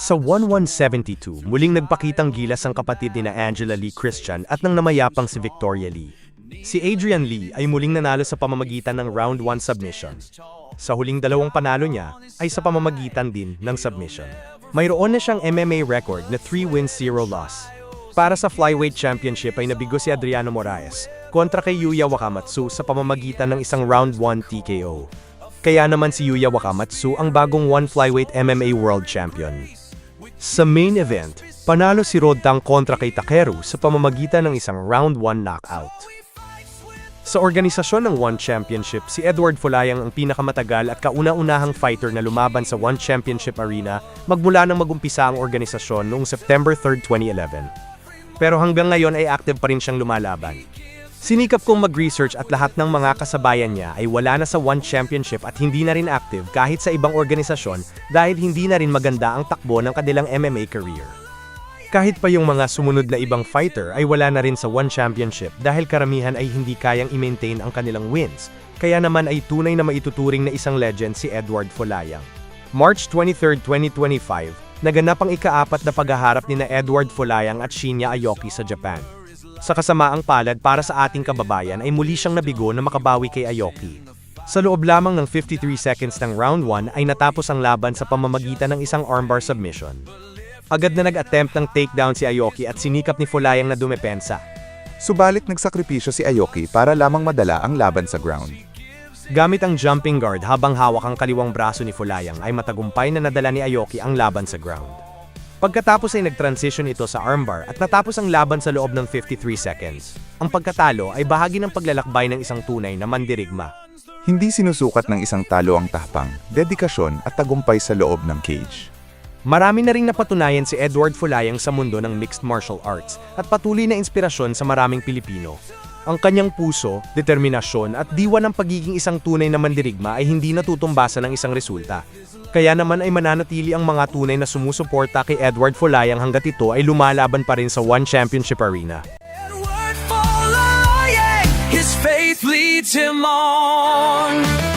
Sa 1172, muling nagpakitang gilas ang kapatid ni na Angela Lee Christian at ng namayapang si Victoria Lee. Si Adrian Lee ay muling nanalo sa pamamagitan ng round 1 submission. Sa huling dalawang panalo niya ay sa pamamagitan din ng submission. Mayroon na siyang MMA record na 3 wins 0 loss. Para sa flyweight championship ay nabigo si Adriano Moraes kontra kay Yuya Wakamatsu sa pamamagitan ng isang round 1 TKO. Kaya naman si Yuya Wakamatsu ang bagong one flyweight MMA world champion. Sa main event, panalo si Rodtang kontra kay Takeru sa pamamagitan ng isang round 1 knockout. Sa organisasyon ng One Championship, si Edward Folayang ang pinakamatagal at kauna-unahang fighter na lumaban sa One Championship Arena magmula nang magumpisa ang organisasyon noong September 3, 2011. Pero hanggang ngayon ay active pa rin siyang lumalaban. Sinikap kong mag-research at lahat ng mga kasabayan niya ay wala na sa One Championship at hindi na rin active kahit sa ibang organisasyon dahil hindi na rin maganda ang takbo ng kanilang MMA career. Kahit pa yung mga sumunod na ibang fighter ay wala na rin sa One Championship dahil karamihan ay hindi kayang i-maintain ang kanilang wins, kaya naman ay tunay na maituturing na isang legend si Edward Folayang. March 23, 2025, naganap ang ikaapat na paghaharap ni na Edward Folayang at Shinya Aoki sa Japan. Sa kasamaang palad para sa ating kababayan ay muli siyang nabigo na makabawi kay Aoki. Sa loob lamang ng 53 seconds ng round 1 ay natapos ang laban sa pamamagitan ng isang armbar submission. Agad na nag-attempt ng takedown si Aoki at sinikap ni Folayang na dumepensa. Subalit nagsakripisyo si Aoki para lamang madala ang laban sa ground. Gamit ang jumping guard habang hawak ang kaliwang braso ni Folayang ay matagumpay na nadala ni Aoki ang laban sa ground. Pagkatapos ay nag-transition ito sa armbar at natapos ang laban sa loob ng 53 seconds. Ang pagkatalo ay bahagi ng paglalakbay ng isang tunay na mandirigma. Hindi sinusukat ng isang talo ang tahpang, dedikasyon at tagumpay sa loob ng cage. Marami na ring napatunayan si Edward Folayang sa mundo ng mixed martial arts at patuloy na inspirasyon sa maraming Pilipino. Ang kanyang puso, determinasyon at diwa ng pagiging isang tunay na mandirigma ay hindi natutumbasan ng isang resulta. Kaya naman ay mananatili ang mga tunay na sumusuporta kay Edward Folayang hanggat ito ay lumalaban pa rin sa One Championship Arena. Edward Folayang, his faith leads him on.